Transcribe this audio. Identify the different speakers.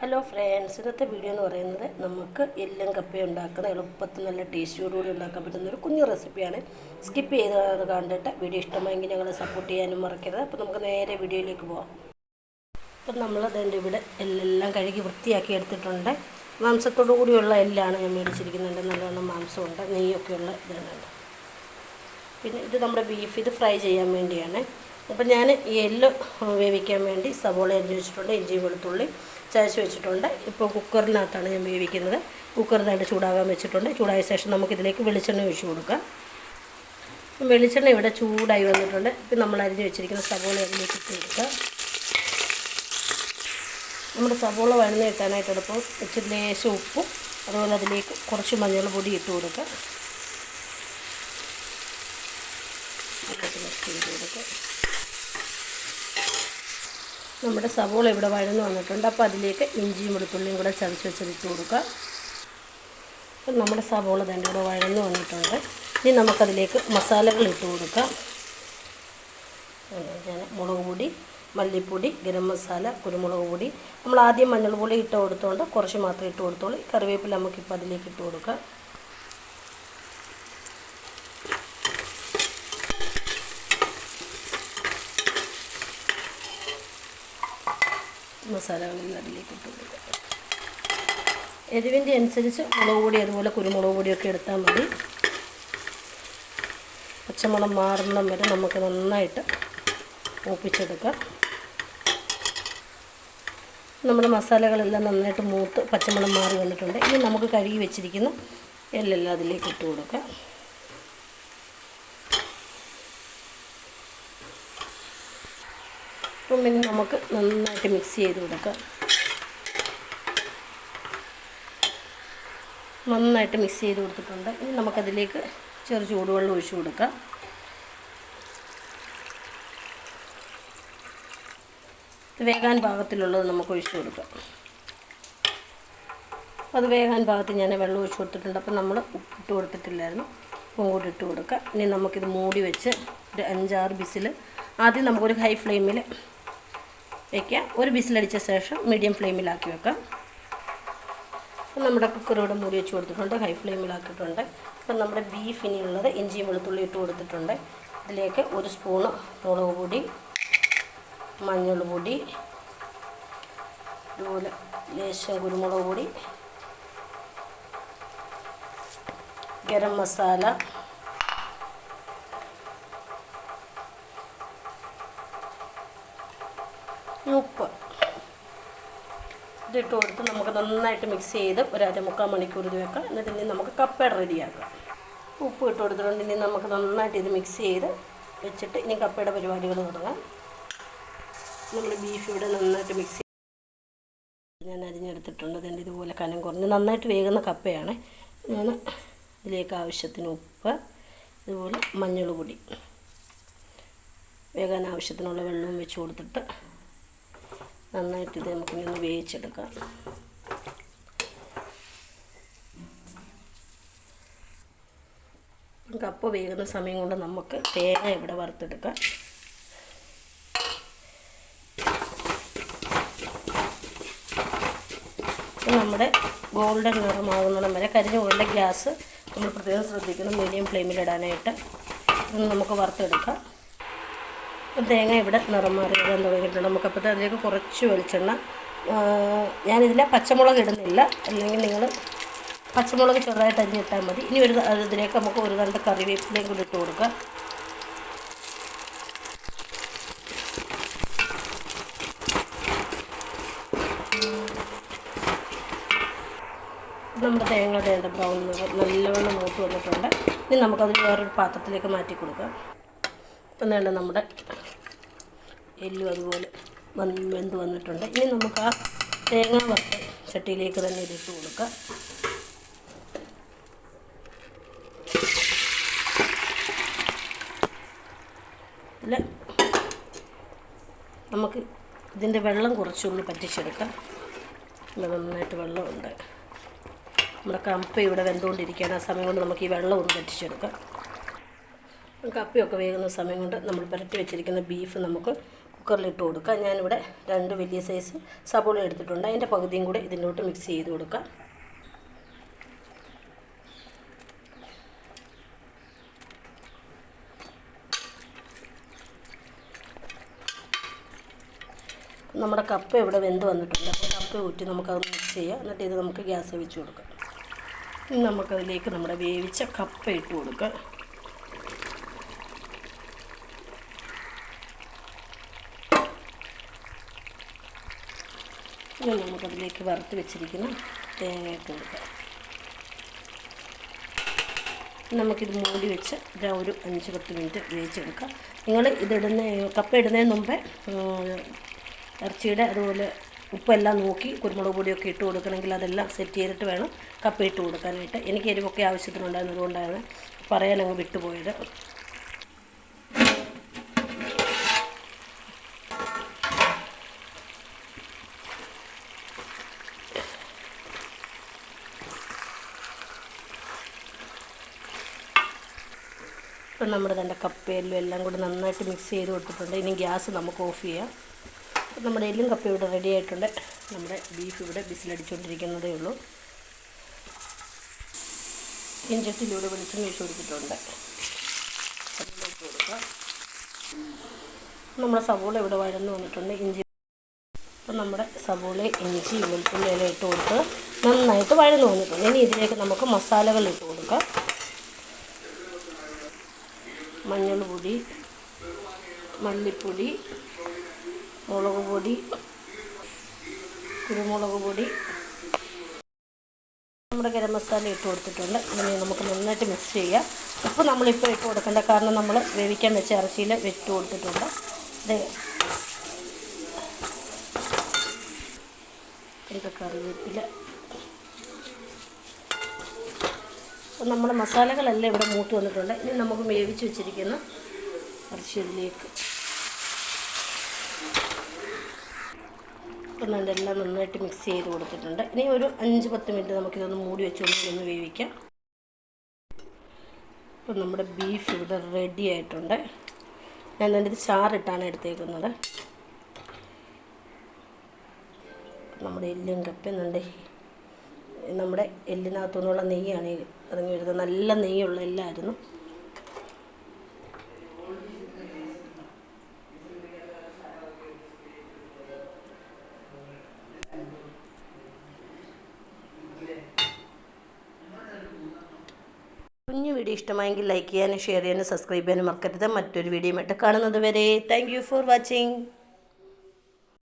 Speaker 1: Hello friends ഇന്നത്തെ video എന്ന് പറയുന്നത് നമുക്ക് എല്ലും കപ്പ ഉണ്ടാക്കുന്ന എളുപ്പത്തിൽ നല്ല ടേസ്റ്റിയോടുകൂടി ഉണ്ടാക്കാൻ പറ്റുന്ന ഒരു കുഞ്ഞു റെസിപ്പിയാണ് സ്കിപ്പ് ചെയ്ത് കണ്ടിട്ട് വീഡിയോ ഇഷ്ടമായെങ്കിൽ ഞങ്ങളെ സപ്പോർട്ട് ചെയ്യാനും മറക്കരുത്. അപ്പോൾ നമുക്ക് നേരെ വീഡിയോയിലേക്ക് പോവാം. അപ്പം നമ്മൾ അതിന്റെ ഇവിടെ എല്ലാം കഴുകി വൃത്തിയാക്കി എടുത്തിട്ടുണ്ട്. മാംസത്തോടു കൂടിയുള്ള എല്ലാണ് ഞാൻ മേടിച്ചിരിക്കുന്നുണ്ട്. നല്ലവണ്ണം മാംസമുണ്ട് നെയ്യൊക്കെയുള്ള ഇതാണ് പിന്നെ ഇത് നമ്മുടെ ബീഫ് ഇത് ഫ്രൈ ചെയ്യാൻ വേണ്ടിയാണ്. അപ്പം ഞാൻ ഈ എല്ല് വേവിക്കാൻ വേണ്ടി സവോള അരിഞ്ഞ് വെച്ചിട്ടുണ്ട് ഇഞ്ചി വെളുത്തുള്ളി ചതച്ച് വെച്ചിട്ടുണ്ട്. ഇപ്പോൾ കുക്കറിനകത്താണ് ഞാൻ വേവിക്കുന്നത്. കുക്കറിനായിട്ട് ചൂടാകാൻ വെച്ചിട്ടുണ്ട്. ചൂടായ ശേഷം നമുക്കിതിലേക്ക് വെളിച്ചെണ്ണ ഒഴിച്ചു കൊടുക്കാം. വെളിച്ചെണ്ണ ഇവിടെ ചൂടായി വന്നിട്ടുണ്ട്. ഇപ്പം നമ്മൾ അരിഞ്ഞ് വെച്ചിരിക്കുന്ന സവോള അതിലേക്ക് ഇട്ട് കൊടുക്കുക നമ്മുടെ സവോള വഴന്ന് കിട്ടാനായിട്ട് എളുപ്പം ഇച്ചിരി ലേശം ഉപ്പും അതുപോലെ അതിലേക്ക് കുറച്ച് മഞ്ഞൾ പൊടി ഇട്ട് കൊടുക്കുക ഇട്ട് കൊടുക്കുക നമ്മുടെ സവോള ഇവിടെ വഴന്ന് വന്നിട്ടുണ്ട്. അപ്പോൾ അതിലേക്ക് ഇഞ്ചിയും വെളുത്തുള്ളിയും കൂടെ ചതച്ച് വെച്ചിട്ട് കൊടുക്കുക അപ്പം നമ്മുടെ സവോള തന്നെ ഇവിടെ വഴന്ന് വന്നിട്ടുണ്ട്. ഇനി നമുക്കതിലേക്ക് മസാലകൾ ഇട്ട് കൊടുക്കാം. മുളക് പൊടി മല്ലിപ്പൊടി ഗരം മസാല കുരുമുളക് പൊടി. നമ്മൾ ആദ്യം മഞ്ഞൾ പൊടി ഇട്ട് കൊടുത്തോണ്ട് കുറച്ച് മാത്രം ഇട്ട് കൊടുത്തോളൂ. കറിവേപ്പില നമുക്കിപ്പോൾ അതിലേക്ക് ഇട്ട് കൊടുക്കാം. മസാലകളെല്ലാം അതിലേക്ക് ഇട്ട് എരിവിന്റെ അനുസരിച്ച് മുളക് പൊടി അതുപോലെ കുരുമുളക് പൊടിയൊക്കെ എടുത്താൽ മതി. പച്ചമുളം മാറണം വരെ നമുക്ക് നന്നായിട്ട് മൂപ്പിച്ചെടുക്കാം. നമ്മുടെ മസാലകളെല്ലാം നന്നായിട്ട് മൂത്ത് പച്ചമുളം മാറി വന്നിട്ടുണ്ട്. ഇനി നമുക്ക് കഴുകി വെച്ചിരിക്കുന്ന എല്ലാം അതിലേക്ക് ഇട്ട് കൊടുക്കാം. അപ്പം പിന്നെ നമുക്ക് നന്നായിട്ട് മിക്സ് ചെയ്ത് കൊടുക്കാം. നന്നായിട്ട് മിക്സ് ചെയ്ത് കൊടുത്തിട്ടുണ്ട്. ഇനി നമുക്കതിലേക്ക് ചെറു ചൂടുവെള്ളം ഒഴിച്ചു കൊടുക്കാം. വേകാൻ പാകത്തിലുള്ളത് നമുക്ക് ഒഴിച്ചു കൊടുക്കാം. അത് വേകാൻ പാകത്തിൽ ഞാൻ വെള്ളം ഒഴിച്ചു കൊടുത്തിട്ടുണ്ട്. അപ്പം നമ്മൾ ഉപ്പിട്ട് കൊടുത്തിട്ടില്ലായിരുന്നു. ഉപ്പും കൂടി ഇട്ട് കൊടുക്കുക ഇനി നമുക്കിത് മൂടി വെച്ച് ഒരു അഞ്ചാറ് ബിസിൽ ആദ്യം നമുക്കൊരു ഹൈ ഫ്ലെയിമിൽ വയ്ക്കാം ഒരു ബിസിലടിച്ച ശേഷം മീഡിയം ഫ്ലെയിമിലാക്കി വെക്കാം. അപ്പം നമ്മുടെ കുക്കർ ഇവിടെ മൂടി വെച്ച് കൊടുത്തിട്ടുണ്ട്. ഹൈ ഫ്ലെയിമിലാക്കിയിട്ടുണ്ട് അപ്പം നമ്മുടെ ബീഫിനുള്ളത് ഇഞ്ചിയും വെളുത്തുള്ളി ഇട്ട് കൊടുത്തിട്ടുണ്ട്. ഇതിലേക്ക് ഒരു സ്പൂണ് മുളക് പൊടി മഞ്ഞൾ പൊടി അതുപോലെ ലേശം കുരുമുളക് പൊടി ഗരം മസാല ഉപ്പ് ഇതിട്ട് കൊടുത്ത് നമുക്ക് നന്നായിട്ട് മിക്സ് ചെയ്ത് ഒരു അരമുക്കാൽ മണിക്കൂർ ഇത് വെക്കാം. എന്നിട്ട് ഇനി നമുക്ക് കപ്പ റെഡിയാക്കാം ഉപ്പ് ഇട്ട് കൊടുത്തിട്ടുണ്ട്. ഇനി നമുക്ക് നന്നായിട്ട് ഇത് മിക്സ് ചെയ്ത് വെച്ചിട്ട് ഇനി കപ്പയുടെ പരിപാടികൾ തുടങ്ങാം. നമ്മൾ ബീഫ് ഇവിടെ നന്നായിട്ട് മിക്സ് ഞാൻ അരിഞ്ഞെടുത്തിട്ടുണ്ട്. അതിന്റെ ഇതുപോലെ കനം കുറഞ്ഞ് നന്നായിട്ട് വേകുന്ന കപ്പയാണ് ഞാൻ ഇതിലേക്ക് ആവശ്യത്തിന് ഉപ്പ് ഇതുപോലെ മഞ്ഞൾ പൊടി വേകാൻ ആവശ്യത്തിനുള്ള വെള്ളവും വെച്ച് കൊടുത്തിട്ട് നന്നായിട്ട് ഇത് നമുക്കിനി ഒന്ന് വേവിച്ചെടുക്കാം കപ്പ വേകുന്ന സമയം കൊണ്ട് നമുക്ക് തേങ്ങ ഇവിടെ വറുത്തെടുക്കാം. നമ്മുടെ ഗോൾഡൻ നിറമാകുന്നിടം വരെ കരിഞ്ഞ പോലുള്ള ഗ്യാസ് നമ്മൾ പ്രത്യേകം ശ്രദ്ധിക്കണം. മീഡിയം ഫ്ലെയിമിലിടാനായിട്ട്. നമുക്ക് വറുത്തെടുക്കാം. തേങ്ങ ഇവിടെ നിറം മാറി വരാൻ തുടങ്ങിയിട്ടുണ്ട്. നമുക്കപ്പോഴത്തെ അതിലേക്ക് കുറച്ച് വെളിച്ചെണ്ണ ഞാനിതിൽ പച്ചമുളക് ഇടുന്നില്ല. അല്ലെങ്കിൽ നിങ്ങൾ പച്ചമുളക് ചെറുതായിട്ട് അരിഞ്ഞിട്ടാൽ മതി. ഇനി ഒരു ഇതിലേക്ക് നമുക്ക് ഒരു രണ്ട് കറിവേപ്പിലയും കൂടി ഇട്ട് കൊടുക്കാം. നമ്മുടെ തേങ്ങ തേണ്ട ബ്രൗൺ നല്ലവണ്ണം മൂത്ത് വന്നിട്ടുണ്ട്. ഇനി നമുക്കത് വേറൊരു പാത്രത്തിലേക്ക് മാറ്റി കൊടുക്കാം. ഇപ്പം വേണ്ട നമ്മുടെ എല്ലും അതുപോലെ വന്ന് വെന്ത് വന്നിട്ടുണ്ട്. ഇനി നമുക്ക് ആ തേങ്ങ വറുത്ത് ചട്ടിയിലേക്ക് തന്നെ ഇതിട്ട് കൊടുക്കാം. അല്ല? നമുക്ക് ഇതിന്റെ വെള്ളം കുറച്ചൊന്ന് പറ്റിച്ചെടുക്കാം. ഇവിടെ നന്നായിട്ട് വെള്ളമുണ്ട്. നമ്മുടെ കപ്പ ഇവിടെ വെന്തുകൊണ്ടിരിക്കുകയാണ്. ആ സമയം കൊണ്ട് നമുക്ക് ഈ വെള്ളം ഒന്ന് പറ്റിച്ചെടുക്കാം. കപ്പയൊക്കെ വേകുന്ന സമയം കൊണ്ട് നമ്മൾ പുരട്ടി വെച്ചിരിക്കുന്ന ബീഫ് നമുക്ക് കുക്കറിലിട്ട് കൊടുക്കുക. ഞാനിവിടെ രണ്ട് വലിയ സൈസ് സബോള എടുത്തിട്ടുണ്ട്. അതിന്റെ പകുതിയും കൂടെ ഇതിലോട്ട് മിക്സ് ചെയ്ത് കൊടുക്കുക. നമ്മുടെ കപ്പ ഇവിടെ വെന്ത് വന്നിട്ടുണ്ട്. അപ്പോൾ കപ്പ ഊറ്റി നമുക്കത് മിക്സ് ചെയ്യാം. എന്നിട്ട് ഇത് നമുക്ക് ഗ്യാസ് വെച്ച് കൊടുക്കാം. ഇനി നമുക്കതിലേക്ക് നമ്മുടെ വേവിച്ച കപ്പ ഇട്ട് കൊടുക്കാം ഇനി നമുക്കതിലേക്ക് വറുത്ത് വെച്ചിരിക്കുന്ന തേങ്ങ ഇട്ട് കൊടുക്കാം നമുക്കിത് മൂടി വെച്ച് ഒരു അഞ്ച് പത്ത് മിനിറ്റ് വേവിച്ചെടുക്കാം. നിങ്ങൾ ഇതിടുന്ന കപ്പ ഇടുന്നതിന് മുമ്പേ ഇറച്ചിയുടെ അതുപോലെ ഉപ്പെല്ലാം നോക്കി കുരുമുളക് പൊടിയൊക്കെ ഇട്ട് കൊടുക്കണമെങ്കിൽ അതെല്ലാം സെറ്റ് ചെയ്തിട്ട് വേണം കപ്പ ഇട്ട് കൊടുക്കാനായിട്ട്. എനിക്ക് എരിവൊക്കെ ആവശ്യത്തിനുണ്ടായിരുന്നതുകൊണ്ടാണ് പറയാനങ്ങ് വിട്ടുപോയത്. ഇപ്പം നമ്മുടെ തന്നെ കപ്പയെല്ലാം എല്ലാം കൂടി നന്നായിട്ട് മിക്സ് ചെയ്ത് കൊടുത്തിട്ടുണ്ട്. ഇനി ഗ്യാസ് നമുക്ക് ഓഫ് ചെയ്യാം. അപ്പം നമ്മുടെ എല്ലും കപ്പ ഇവിടെ റെഡി ആയിട്ടുണ്ട്. നമ്മുടെ ബീഫ് ഇവിടെ ബിസിലടിച്ചുകൊണ്ടിരിക്കുന്നതേ ഉള്ളൂ. ഇഞ്ചത്തിലൂടെ വെളിച്ചെണ്ണ ഒഴിച്ച് കൊടുത്തിട്ടുണ്ട്. കൊടുക്കാം. നമ്മുടെ സവോള ഇവിടെ വഴന്ന് വന്നിട്ടുണ്ട്. ഇഞ്ചി അപ്പം നമ്മുടെ സവോള ഇഞ്ചി വെളുത്തുള്ളി ഇല ഇട്ട് കൊടുത്ത് നന്നായിട്ട് വഴന്ന് വന്നിട്ടുണ്ട്. ഇനി ഇതിലേക്ക് നമുക്ക് മസാലകൾ ഇട്ട് കൊടുക്കാം. മഞ്ഞൾ പൊടി മല്ലിപ്പൊടി മുളക് പൊടി കുരുമുളക് പൊടി നമ്മുടെ ഗരം മസാല ഇട്ട് കൊടുത്തിട്ടുണ്ട്. ഇനി നമുക്ക് നന്നായിട്ട് മിക്സ് ചെയ്യാം. ഉപ്പ് നമ്മളിപ്പോൾ ഇട്ട് കൊടുക്കേണ്ട. കാരണം നമ്മൾ വേവിക്കാൻ വെച്ച ഇറച്ചിയിൽ ഇട്ട് കൊടുത്തിട്ടുണ്ട്. ഇത് ഇതൊക്കെ കറിവേപ്പില. അപ്പം നമ്മുടെ മസാലകളെല്ലാം ഇവിടെ മൂത്ത് വന്നിട്ടുണ്ട്. ഇനി നമുക്ക് വേവിച്ച് വെച്ചിരിക്കുന്ന ഇറച്ചി ഇതിലേക്ക് ഇപ്പം ഇതെല്ലാം നന്നായിട്ട് മിക്സ് ചെയ്ത് കൊടുത്തിട്ടുണ്ട്. ഇനി ഒരു അഞ്ച് പത്ത് മിനിറ്റ് നമുക്കിതൊന്ന് മൂടി വെച്ചുകൊണ്ട് ഒന്ന് വേവിക്കാം. ഇപ്പം നമ്മുടെ ബീഫ് ഇവിടെ റെഡി ആയിട്ടുണ്ട്. ഞാൻ എന്റെ ഇത് ചാറിട്ടാണ് എടുത്തേക്കുന്നത്. നമ്മുടെ എല്ലും കപ്പയുന്നുണ്ട് നമ്മുടെ എല്ലിനകത്തു നിന്നുള്ള നെയ്യാണ് ഇറങ്ങി വരുന്നത്. നല്ല നെയ്യുള്ള എല്ലായിരുന്നു. കുഞ്ഞു വീഡിയോ ഇഷ്ടമായെങ്കിൽ ലൈക്ക് ചെയ്യാനും ഷെയർ ചെയ്യാനും സബ്സ്ക്രൈബ് ചെയ്യാനും മറക്കരുത്. മറ്റൊരു വീഡിയോയുമായിട്ട് കാണുന്നത് വരെ താങ്ക് യു ഫോർ വാച്ചിങ്